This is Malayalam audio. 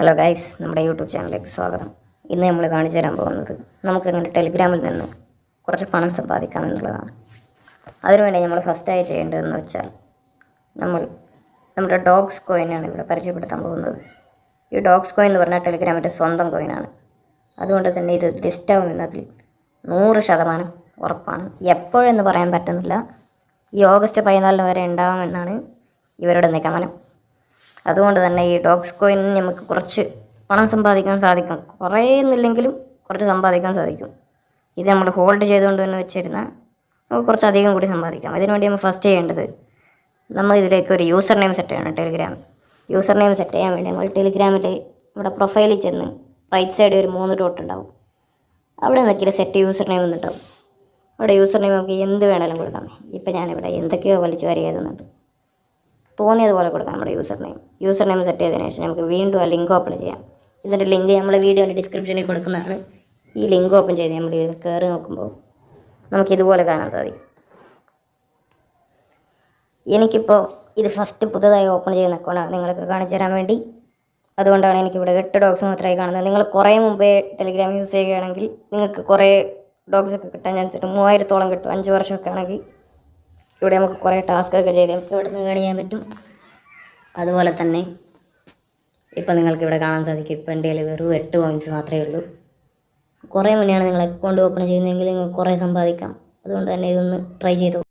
ഹലോ ഗൈസ് നമ്മുടെ യൂട്യൂബ് ചാനലിലേക്ക് സ്വാഗതം. ഇന്ന് നമ്മൾ കാണിച്ചു തരാൻ പോകുന്നത് നമുക്കെങ്ങനെ ടെലിഗ്രാമിൽ നിന്ന് കുറച്ച് പണം സമ്പാദിക്കാം എന്നുള്ളതാണ്. അതിനുവേണ്ടി നമ്മൾ ഫസ്റ്റായി ചെയ്യേണ്ടതെന്ന് വെച്ചാൽ നമ്മൾ നമ്മുടെ ഡോഗ്സ് കോയിനാണ് ഇവിടെ പരിചയപ്പെടുത്താൻ പോകുന്നത്. ഈ ഡോഗ്സ് കോയിൻ എന്ന് പറഞ്ഞാൽ ടെലിഗ്രാമിന്റെ സ്വന്തം കോയിനാണ് അതുകൊണ്ട് തന്നെ ഇത് ലിസ്റ്റ് എന്നതിൽ നൂറ് ശതമാനം ഉറപ്പാണ്. എപ്പോഴെന്ന് പറയാൻ പറ്റുന്നില്ല. ഈ ഓഗസ്റ്റ് പതിനാലിന് വരെ ഉണ്ടാവുമെന്നാണ് ഇവരുടെ നിഗമനം. അതുകൊണ്ട് തന്നെ ഈ ഡോഗ്സ് കോയിൻ നമുക്ക് കുറച്ച് പണം സമ്പാദിക്കാൻ സാധിക്കും. കുറേ എന്നില്ലെങ്കിലും കുറച്ച് സമ്പാദിക്കാൻ സാധിക്കും. ഇത് നമ്മൾ ഹോൾഡ് ചെയ്തുകൊണ്ട് തന്നെ വെച്ചിരുന്നാൽ നമുക്ക് കുറച്ച് അധികം കൂടി സമ്പാദിക്കാം. അതിനുവേണ്ടി നമ്മൾ ഫസ്റ്റ് ചെയ്യേണ്ടത് നമ്മൾ ഇതിലേക്ക് ഒരു യൂസർ നെയിം സെറ്റ് ചെയ്യണം ടെലിഗ്രാം യൂസർ നെയിം സെറ്റ് ചെയ്യാൻ വേണ്ടി നമ്മൾ ടെലിഗ്രാമിൽ നമ്മുടെ പ്രൊഫൈലിൽ ചെന്ന് റൈറ്റ് സൈഡിൽ ഒരു മൂന്ന് ഡോട്ട് ഉണ്ടാവും. അവിടെ നിൽക്കില്ല സെറ്റ് യൂസർ നെയിം എന്നുണ്ടാവും അവിടെ യൂസർ നെയിം നമുക്ക് എന്ത് വേണമെങ്കിലും കൊടുക്കാം. ഇപ്പം ഞാനിവിടെ എന്തൊക്കെയോ വലിച്ചു വാരി എഴുതുന്നുണ്ട്. തോന്നിയതുപോലെ കൊടുക്കാം നമ്മുടെ user name user name set ചെയ്തതിന് ശേഷം നമുക്ക് വീണ്ടും ആ ലിങ്ക് ഓപ്പൺ ചെയ്യാം. ഇതിന്റെ ലിങ്ക് നമ്മുടെ വീഡിയോന്റെ ഡിസ്ക്രിപ്ഷനിൽ കൊടുക്കുന്നതാണ്. ഈ ലിങ്ക് ഓപ്പൺ ചെയ്ത് നമ്മൾ കയറി നോക്കുമ്പോൾ നമുക്ക് ഇതുപോലെ കാണാൻ സാധിക്കും. എനിക്കിപ്പോൾ ഇത് ഫസ്റ്റ് പുതുതായി ഓപ്പൺ ചെയ്യുന്ന അക്കൗണ്ടാണ് നിങ്ങൾക്ക് കാണിച്ചു തരാൻ വേണ്ടി. അതുകൊണ്ടാണ് എനിക്കിവിടെ എട്ട് ഡോഗ്സ് മാത്രമായി കാണുന്നത്. നിങ്ങൾ കുറേ മുമ്പേ ടെലിഗ്രാം യൂസ് ചെയ്യുകയാണെങ്കിൽ നിങ്ങൾക്ക് കുറേ ഡോഗ്സ് ഒക്കെ കിട്ടാൻ ചാൻസ് ഉണ്ട്. മൂവായിരത്തോളം കിട്ടും. അഞ്ച് വർഷമൊക്കെ ആണെങ്കിൽ ഇവിടെ നമുക്ക് കുറേ ടാസ്കൊക്കെ ചെയ്ത് നമുക്ക് ഇവിടെ നിന്ന് കാണിക്കാൻ പറ്റും. അതുപോലെ തന്നെ ഇപ്പം നിങ്ങൾക്ക് ഇവിടെ കാണാൻ സാധിക്കും. ഇപ്പം എന്റെ കയ്യിൽ വെറും എട്ട് പോയിന്റ്സ് മാത്രമേ ഉള്ളൂ. കുറേ മുന്നെയാണ് നിങ്ങൾ അക്കൗണ്ട് ഓപ്പൺ ചെയ്യുന്നതെങ്കിൽ നിങ്ങൾക്ക് കുറേ സമ്പാദിക്കാം. അതുകൊണ്ട് തന്നെ ഇതൊന്ന് ട്രൈ ചെയ്തു